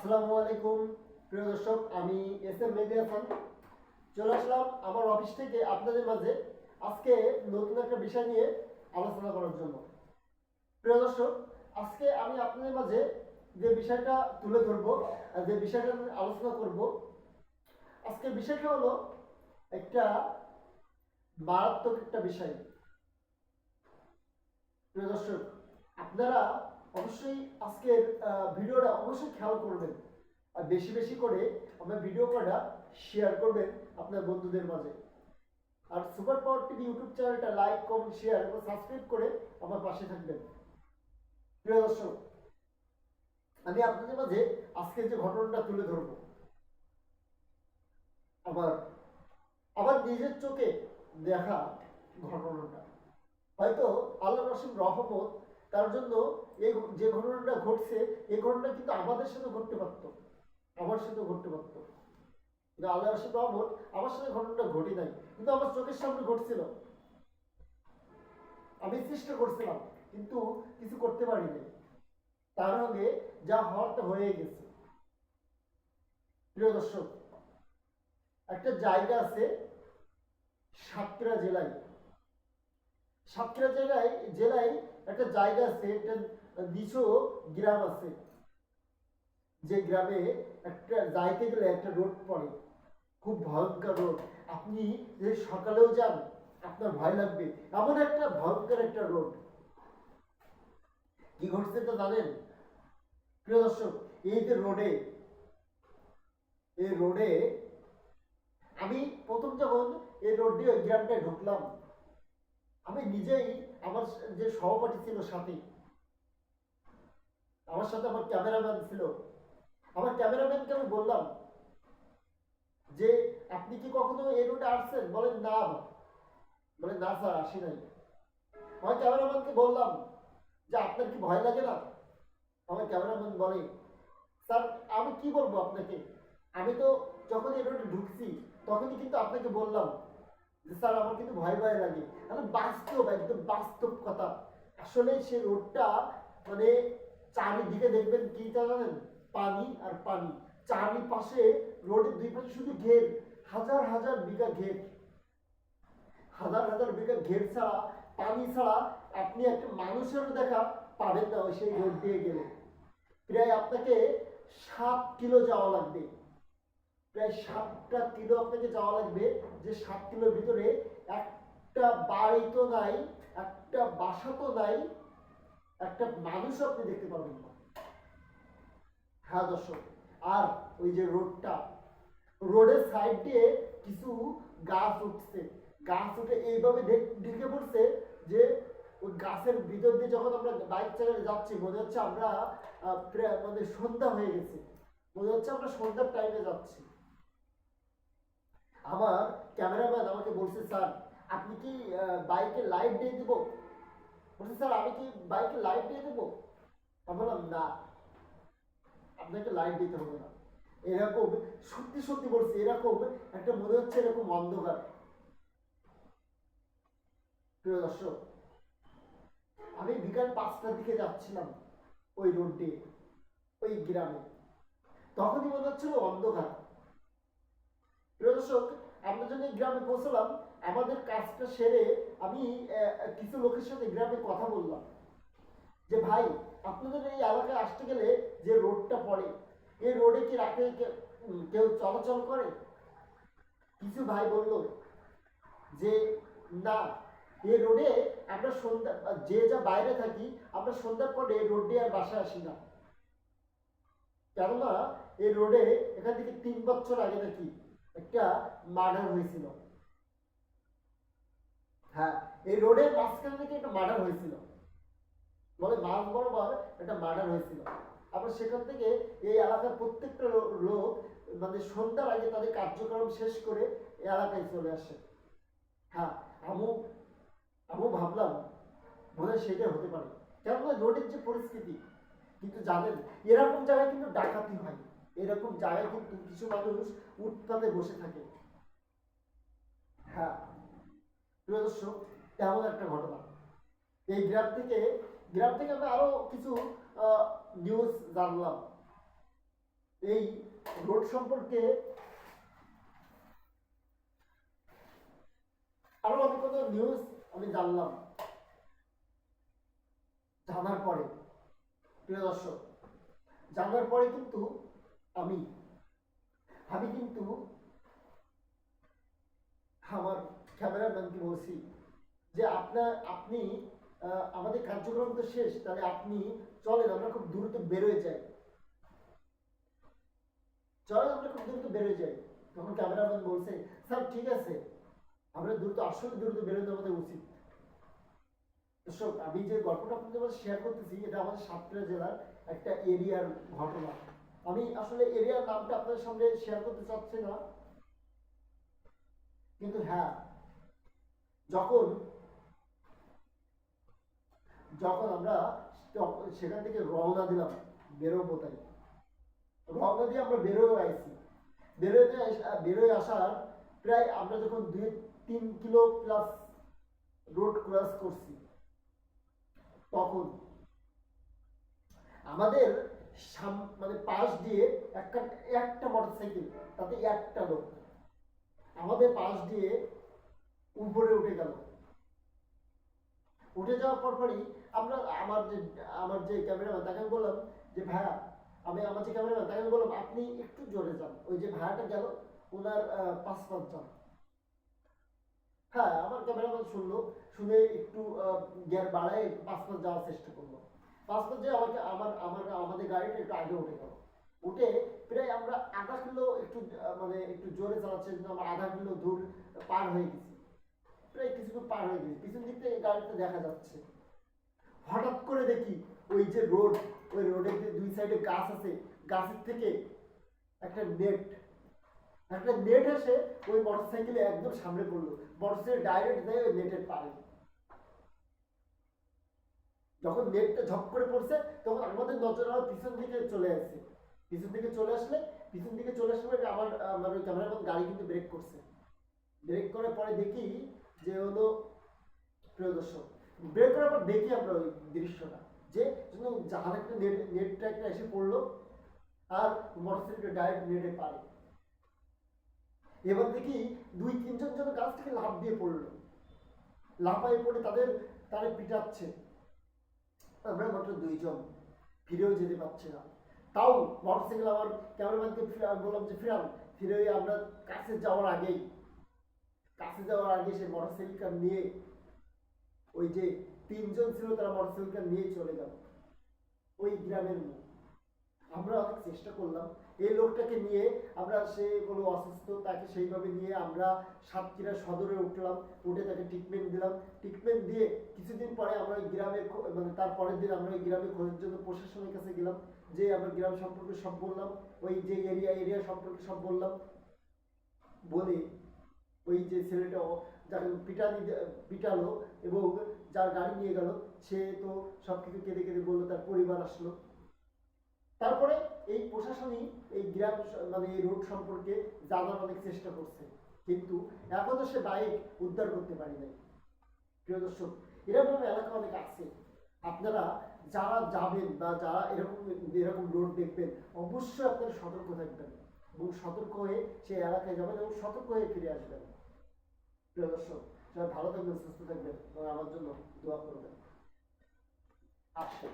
আসসালামু আলাইকুম, প্রিয় দর্শক, আমি এস এম মেহেদি হাসান। চলে আসলাম আমার অফিস থেকে আপনাদের মাঝে আজকে নতুন একটা বিষয় নিয়ে আলোচনা করার জন্য। প্রিয় দর্শক, আজকে আমি আপনাদের মাঝে যে বিষয়টা তুলে ধরবো যে বিষয়টা আলোচনা করব, আজকে বিষয়টা হলো একটা মারাত্মক একটা বিষয়। প্রিয় দর্শক, আপনারা অবশ্যই আজকের ভিডিওটা অবশ্যই খেয়াল করবেন। আর বেশি বেশি করে আমার ভিডিও করা শেয়ার করবেন আপনার বন্ধুদের মাঝে। আর সুপার পাওয়ার টিভি ইউটিউব চ্যানেলটা লাইক কমেন্ট শেয়ার এবং সাবস্ক্রাইব করে আমার পাশে থাকবেন। প্রিয় দর্শক, আমি আপনাদের মাঝে আজকের যে ঘটনাটা তুলে ধরবো। আমার আমার নিজের চোখে দেখা ঘটনাটা। হয়তো আল্লাহ রসিম রহমত তার জন্য এই যে ঘটনাটা ঘটছে, এই ঘটনা কিন্তু আমাদের সাথে ঘটতে পারতো। আমার সাথে ঘটতে পারতো। কিন্তু আল্লাহ রসিম রহমত আমার সাথে ঘটনাটা ঘটি নাই, কিন্তু আমার চোখের সামনে ঘটছিল। আমি চেষ্টা করছিলাম, কিন্তু কিছু করতে পারিনি। তার আগে যা হওয়ার তো হয়ে গেছে। প্রিয় দর্শক, একটা জায়গা আছে সাতক্ষীরা জেলায়। সাতক্ষীরা জেলায় জেলায় একটা জায়গা আছে, একটা নিচু গ্রাম আছে। যে গ্রামে একটা যাইতে গেলে একটা রোড পড়ে, খুব ভয়ঙ্কর রোড। আপনি যদি সকালেও যান, আপনার ভয় লাগবে। এমন একটা ভয়ঙ্কর একটা রোড। কি ঘটছে তো জানেন? প্রিয় দর্শক, এই যে রোডে, এই রোডে আমি প্রথম যখন এই রোড দিয়ে ওই গ্রামটায় ঢুকলাম, আমি নিজেই আমার যে সহপাঠী ছিল সাথে, আমার সাথে আমার ক্যামেরাম্যান ছিল। আমার ক্যামেরাম্যানকে আমি বললাম যে, আপনি কি কখনো এই রোডে আসছেন? বলেন, না বলে, না, স্যার, আসি নাই। আমার ক্যামেরাম্যানকে বললাম যে, আপনার কি ভয় লাগে না? আমার ক্যামেরাম্যান বলে, স্যার, আমি কি বলব আপনাকে? আমি তো যখন এই রোডে ঢুকছি, তখনই কিন্তু আপনাকে বললাম স্যার, আমার কিন্তু ভয় ভয় লাগে। মানে বাস্তব, একদম বাস্তব কথা। আসলে সে রোডটা মানে চারিদিকে দেখবেন কি জানেন? পানি আর পানি। চারিপাশে রোডের দুই পাশে শুধু ঘের। হাজার হাজার বিঘা ঘের। হাজার হাজার বিঘা ঘের ছাড়া, পানি ছাড়া আপনি একটা মানুষের দেখা পাবেন না সেই রোড দিয়ে গেলে। প্রায় আপনাকে সাত কিলো যাওয়া লাগবে। প্রায় সাতটা কিলো আপনাকে যাওয়া লাগবে। যে সাত কিলোর ভিতরে একটা বাড়ি তো নাই, একটা বাসা তো নাই, একটা মানুষও আপনি দেখতে পাবেন না। হ্যাঁ দর্শক, আর ওই যে রোডটা, রোডের সাইড দিয়ে কিছু গাছ উঠছে। গাছ উঠে এইভাবে ঢেকে পড়ছে যে ওই গাছের ভিতর দিয়ে যখন আমরা বাইক চালিয়ে যাচ্ছি, মনে হচ্ছে আমরা মানে সন্ধ্যা হয়ে গেছে। মনে হচ্ছে আমরা সন্ধ্যার টাইমে যাচ্ছি। আমার ক্যামেরাম্যান আমাকে বলছে, স্যার, আপনি কি বাইকে লাইট দিয়ে দিব? বলছে, স্যার, আমি কি বাইকে লাইট দিয়ে দেবো? আমি বললাম, না, আপনাকে লাইট দিতে হবে না। এরকম, সত্যি সত্যি বলছি, এরকম একটা মনে হচ্ছে এরকম অন্ধকার। প্রিয় দর্শক, আমি বিকাল পাঁচটার দিকে যাচ্ছিলাম ওই রোড দিয়ে, ওই গ্রামে। তখনই মনে হচ্ছিল অন্ধকার। প্রিয় দর্শক আমরা গ্রামে পৌঁছলাম, আমাদের কাজটা সেরে আমি কিছু লোকের সাথে গ্রামে কথা বললাম। যে ভাই, আপনাদের এই এলাকায় আসতে গেলে যে রোডটা পড়ে, এই রোডে কি রাতে কেউ চলাচল করে? কিছু ভাই বলল যে, না, এই রোডে আমরা সন্ধ্যা, যে যা বাইরে থাকি, আমরা সন্ধ্যার পরে এই রোড দিয়ে আর বাসায় আসি না। কেননা, এই রোডে এখান থেকে তিন বছর আগে নাকি একটা মার্ডার হয়েছিল। হ্যাঁ এই রোডের মাঝখানে নাকি একটা মার্ডার হয়েছিল। বলে মাঝ বরাবর একটা মার্ডার হয়েছিল। আবার সেখান থেকে এই এলাকার প্রত্যেকটা লোক মানে সন্ধ্যার আগে তাদের কার্যক্রম শেষ করে এলাকায় চলে আসে। হ্যাঁ আমু আমু ভাবলাম বোধ সেটা হতে পারে। কেননা রোডের যে পরিস্থিতি, কিন্তু জানেন, এরকম জায়গায় কিন্তু ডাকাতি হয়। এরকম জায়গায় কিন্তু কিছু মানুষ উৎপাতে বসে থাকে। হ্যাঁ। প্রিয় দর্শক তেমন একটা ঘটনা। এই গ্রাম থেকে গ্রাম থেকে আমি আরও কিছু নিউজ জানলাম। এই রোড সম্পর্কে আরও অনেক কত নিউজ আমি জানলাম। জানার পরে, প্রিয় দর্শক, জানার পরে কিন্তু আমি। আমি কিন্তু আমার ক্যামেরাম্যানকে বলছি যে আপনার, আপনি আমাদের কার্যক্রম তো শেষ, তাহলে আপনি চলেন, আমরা খুব দ্রুত বেরোয় যাই। চলেন, আমরা খুব দ্রুত বেরোয় যাই। তখন ক্যামেরাম্যান বলছে, স্যার, ঠিক আছে, আমরা দ্রুত, আসলে দ্রুত বেরোনো আমাদের উচিত। আমি যে গল্পটা আপনাদের শেয়ার করতেছি, এটা আমাদের সাতক্ষীরা জেলার একটা এরিয়ার ঘটনা। আমি আসলে এরিয়ার নামটা আপনাদের সামনে শেয়ার করতে চাচ্ছি না। কিন্তু হ্যাঁ যখন যখন আমরা সেখান থেকে রওনা দিলাম বেরোবো তাই। রওনা দিয়ে আমরা বেরোয় আইছি। বেরোতে বেরোয় আসার প্রায় আমরা যখন দুই, তিন কিলো প্লাস রোড ক্রস করছি, তখন আমাদের মানে পাশ দিয়ে একটা একটা মোটরসাইকেল তাতে একটা লোক। আমাদের পাশ দিয়ে উপরে উঠে গেল। উঠে যাওয়ার পর পরই আমরা, আমার যে আমার যে ক্যামেরাম্যান তাকে বললাম যে, ভাইয়া, আমি আমার যে ক্যামেরাম্যান তাকে বললাম, আপনি একটু জোরে যান। ওই যে ভাড়াটা গেল, ওনার পাঁচ পাঁচ যান হ্যাঁ আমার ক্যামেরাম্যান শুনলো, শুনে একটু গিয়ার বাড়ায় পাঁচ পাঁচ যাওয়ার চেষ্টা করল। পাঁচ যে আমাকে আমার আমার, আমাদের গাড়িটা একটু আগে উঠে গেল। উঠে প্রায় আমরা আধা কিলো একটু মানে একটু জোরে চালাচ্ছে কিন্তু আমরা আধা কিলো দূর পার হয়ে গেছি। প্রায় কিছু দূর পার হয়ে গেছি। পিছন দিক থেকে গাড়িতে দেখা যাচ্ছে। হঠাৎ করে দেখি ওই যে রোড, ওই রোডের যে দুই সাইডে গাছ আছে, গাছের থেকে একটা নেট। একটা নেট এসে ওই মোটরসাইকেলে একদম সামনে পড়ল। মোটরসাইকেল ডাইরেক্ট যায় ওই নেটের পারে যখন নেটটা ঝপ করে পড়ছে, তখন আমাদের নজর আবার পিছন দিকে চলে আসছে। পিছন দিকে চলে আসলে, পিছন দিকে চলে আসলে আমার আমার ওই ক্যামেরাম্যান গাড়ি কিন্তু ব্রেক করছে। ব্রেক করার পরে দেখি যে হলো প্রিয় দর্শক ব্রেক করার পর দেখি আমরা ওই দৃশ্যটা, যে জাহাজ একটা নেট নেটটা একটা এসে পড়ল, আর মোটরসাইকেল ডাইরেক্ট নেটে পারে এবার দেখি দুই, তিনজন যেন গাছ থেকে লাফ দিয়ে পড়ল। লাফায় পড়ে তাদের তাদের পিটাচ্ছে। আমরা মাত্র দুইজন। ফিরেও যেতে পারছি না। তাও মোটরসাইকেল আমার ক্যামেরাম্যানকে বললাম যে, ফিরান, ফিরে আমরা কাছে যাওয়ার আগেই, কাছে যাওয়ার আগে সেই মোটরসাইকেলটা নিয়ে ওই যে তিনজন ছিল তারা মোটরসাইকেলটা নিয়ে চলে গেল। ওই গ্রামের মুখ আমরা অনেক চেষ্টা করলাম এই লোকটাকে নিয়ে আমরা সে কোনো অসুস্থ, তাকে সেইভাবে নিয়ে আমরা সাতক্ষীরা সদরে উঠলাম, উঠে তাকে ট্রিটমেন্ট দিলাম। ট্রিটমেন্ট দিয়ে কিছুদিন পরে আমরা ওই গ্রামের মানে তার পরের দিন আমরা ওই গ্রামে খোঁজার জন্য প্রশাসনের কাছে গেলাম, যে আমরা গ্রাম সম্পর্কে সব বললাম, ওই যে এরিয়া এরিয়া সম্পর্কে সব বললাম। বলে ওই যে ছেলেটা যাকে পিটানি পিটালো এবং যার গাড়ি নিয়ে গেল, সে তো সব কিছু কেঁদে কেঁদে বলল, তার পরিবার আসলো। তারপরে এই প্রশাসনই এই গ্রাম মানে এই রোড সম্পর্কে জানার অনেক চেষ্টা করছে। কিন্তু এখনও সে বাইক উদ্ধার করতে পারি নাই। প্রিয় দর্শক, এরকম এলাকা অনেক আছে। আপনারা যারা যাবেন বা যারা এরকম এরকম রোড দেখবেন, অবশ্যই আপনারা সতর্ক থাকবেন এবং সতর্ক হয়ে সেই এলাকায় যাবেন এবং সতর্ক হয়ে ফিরে আসবেন। প্রিয় দর্শক, সবাই ভালো থাকবেন, সুস্থ থাকবেন এবং আমার জন্য দোয়া করবেন। আসছে